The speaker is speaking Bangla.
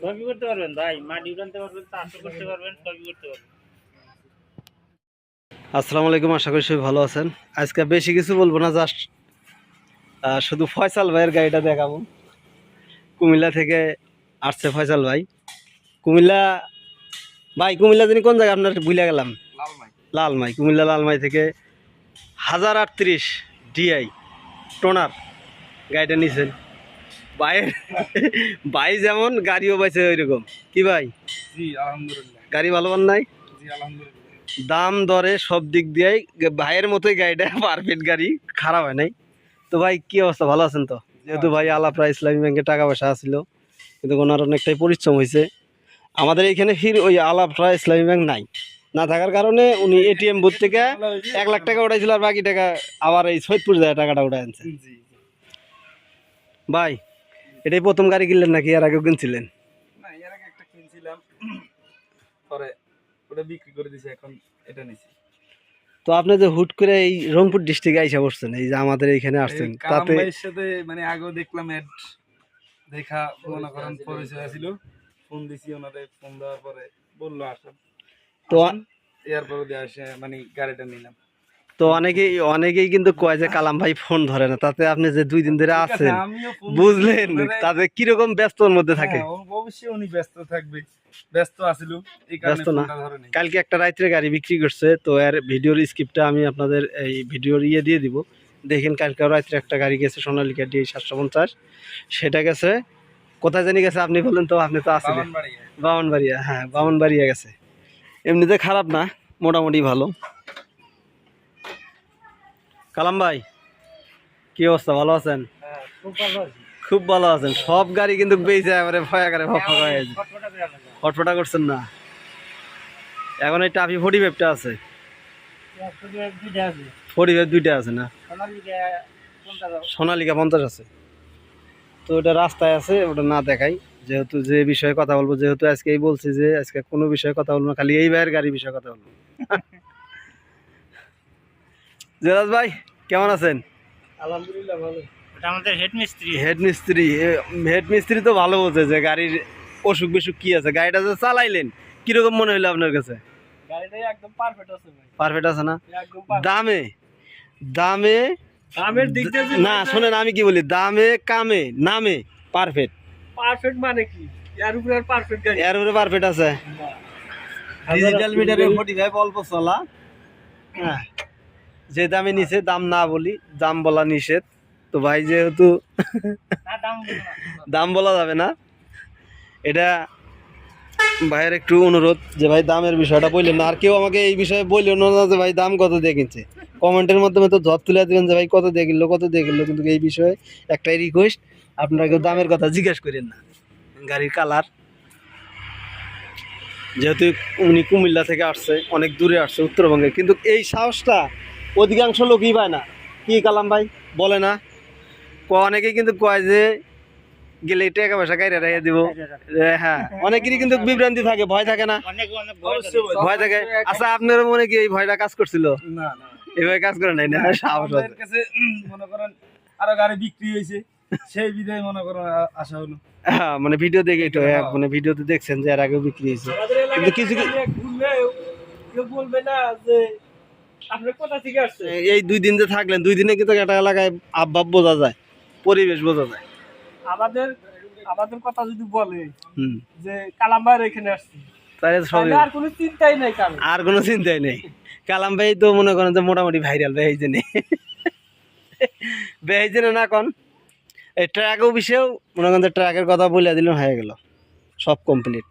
সবই করতে পারবেন ভাই মাটি উঠানতে পারবেন চাষও করতে পারবেন সবই করতে পারবেন। আসসালামু আলাইকুম আশা করি সবাই ভালো আছেন। আজকে বেশি কিছু বলব না জাস্ট শুধু ফয়সাল ভাইয়ের গাড়িটা দেখাবো। কুমিল্লা থেকে আসছে ফয়সাল ভাই। কুমিল্লা ভাই কুমিল্লা তিনি কোন জায়গায়? আপনার ভুলে গেলাম। লালমাই। কুমিল্লা লালমাই থেকে হাজার আটত্রিশ ডিআই টোনার গাড়িটা নিছেন। ভাইয়ের ভাই যেমন গাড়িও পাইছে ওইরকম। কি ভাই? জি আলহামদুলিল্লাহ। গাড়ি ভালো নাই? জি আলহামদুলিল্লাহ। দাম দরে সব দিক দিয়েই ভাইয়ের মতোই গাড়িটা পারফেক্ট গাড়ি খারাপ হয় নাই। তো ভাই কি অবস্থা? ভালো আছেন তো? যেহেতু ভাই আলাপরা ইসলামী ব্যাংকে টাকা পয়সা আসছিল কিন্তু ওনার অনেকটাই পরিশ্রম হয়েছে আমাদের এইখানে ফির ওই আলাপরা ইসলামী ব্যাংক নাই। না থাকার কারণে উনি এটিএম বুথ থেকে এক লাখ টাকা উঠাইছিল আর বাকি টাকা আবার এই সৈয়দপুর যায় টাকাটা উঠাই আনছে। ভাই এটাই প্রথম গাড়ি কিনলেন নাকি কিনছিলেন? না এর আগে একটা কিনছিলাম। পরে ওটা বিক্রি করে দিয়েছি এখন এটা নিছি। তো আপনি যে হুট করে এই রংপুর ডিস্ট্রিক্টে আইসা বসছেন এই যে আমাদের এইখানে আসছেন তাতে সাথে মানে আগেও দেখলাম এড দেখা মনে করেন পরিচয় ছিল ফোন দিছি ওনারে ফোন দেওয়ার পরে বলল আসেন। তো এরপরে দিয়ে আসে মানে গাড়িটা নিলাম। তো অনেকেই অনেকেই কিন্তু কয় যে কালাম ভাই ফোন ধরে না। তাতে আপনি যে দুই দিন ধরে আছেন বুঝলেন তাতে কীরকম ব্যস্তর মধ্যে থাকে। হ্যাঁ, অবশ্যই উনি ব্যস্ত থাকবে ব্যস্ত আছিল এই কারণে ব্যস্ত না? কালকে একটা রাত্রে গাড়ি বিক্রি করছে তো এর ভিডিওর স্ক্রিপ্টটা আমি আপনাদের এই ভিডিওর ইয়ে দিয়ে দিব। দেখেন কালকে রাত্রে একটা গাড়ি গেছে সোনালিকা ডি সাতশো পঞ্চাশ। সেটা গেছে কোথায় জানি গেছে আপনি বললেন তো আপনি তো আসলে বাবান বামনবাড়িয়া হ্যাঁ বামনবাড়িয়া গেছে। এমনিতে খারাপ না মোটামুটি ভালো। কালাম ভাই, কি অবস্থা? ভালো আছেন? খুব ভালো আছেন। সব গাড়ি কিন্তু ফটফটা করছেন না? এখন এই টাফি ফোর্টি ফাইভটা আছে। ফোর্টি ফাইভ দুইটা আছে না? সোনালিকা পঞ্চাশ আছে। তো ওটা রাস্তায় আছে, ওটা না দেখাই। যেহেতু যে বিষয়ে কথা বলব, যেহেতু আজকেই বলছি যে আজকে কোনো বিষয়ে কথা বলব না, খালি এই ভাইয়ের গাড়ি বিষয়ে কথা বলব। জেরাজ ভাই কেমন আছেন? আলহামদুলিল্লাহ ভালো। এটা আমাদের হেড মিস্ত্রি হেড মিস্ত্রি হেড মিস্ত্রি তো ভালো বোঝে যে গাড়ির অসুখ বিসুখ কি আছে? গাড়িটা যে চালাইলেন কীরকম মনে হইল আপনার কাছে? একদম পারফেক্ট আছে ভাই। পারফেক্ট আছে না? দামে দামে দামের দিক দিয়ে না শোনেন আমি কি বলি? দামে কামে নামে পারফেক্ট পারফেক্ট মানে কি? এর উপরে পারফেক্ট গাড়ি। এর উপরে পারফেক্ট আছে। ডিজিটাল মিটারে ফাইভ অল্প চলা। হ্যাঁ। যে দামে নিচে দাম না বলি, দাম বলা নিষেধ। তো ভাই যেহেতু দাম বলা যাবে না, এটা ভাইয়ের একটু অনুরোধ যে ভাই দামের বিষয়টা বললেন না। আর কেউ আমাকে এই বিষয়ে বললেন না যে ভাই দাম কত কিনছে। কমেন্টের মাধ্যমে তো জব তুলে দেবেন যে ভাই কত কিনলো, কত দিয়ে কিন্তু এই বিষয়ে একটাই রিকোয়েস্ট আপনারা কেউ দামের কথা জিজ্ঞেস করেন না। গাড়ির কালার যেহেতু উনি কুমিল্লা থেকে আসছে, অনেক দূরে আসছে উত্তরবঙ্গে, কিন্তু এই সাহসটা অধিকাংশ লোকই পায় না। কি কালাম ভাই? বলে না। ক- অনেকেই কিন্তু কয় যে গেলে টাকা পয়সা কাইরে রেখে দিব। হ্যাঁ। অনেকেরই কিন্তু বিভ্রান্তি থাকে ভয় থাকে না? অনেক অনেক ভয় থাকে। আচ্ছা আপনার মনে কি এই ভয়টা কাজ করছিল? না না। এইভাবে কাজ করে নাই না? সাহস কাছে মনে করেন আরও গাড়ি বিক্রি হয়েছে। সেই বিধায় মনে করেন আশা হলো। হ্যাঁ মানে ভিডিও দেখে তো এক মানে ভিডিওতে দেখছেন যে এর আগেও বিক্রি হয়েছে। কিন্তু কিছু বলবে না যে আপনি কোথা থেকে আসছেন এই- এই দুই দিন যে থাকলেন দুই দিনে কিন্তু একটা এলাকায় আবভাব বোঝা যায় পরিবেশ বোঝা যায়। আমাদের আমাদের কথা যদি বলে যে কালাম্বার এখানে আসছি আর কোনো চিন্তাই নেই আর কোনো চিন্তাই নেই। কালাম ভাই তো মনে করেন যে মোটামুটি ভাইরাল বেহাইছে নেই বেহাইছে না না কন? এই ট্র্যাক অফিসেও মনে করেন যে ট্র্যাকের কথা বলে দিলেন হয়ে গেল। সব কমপ্লিট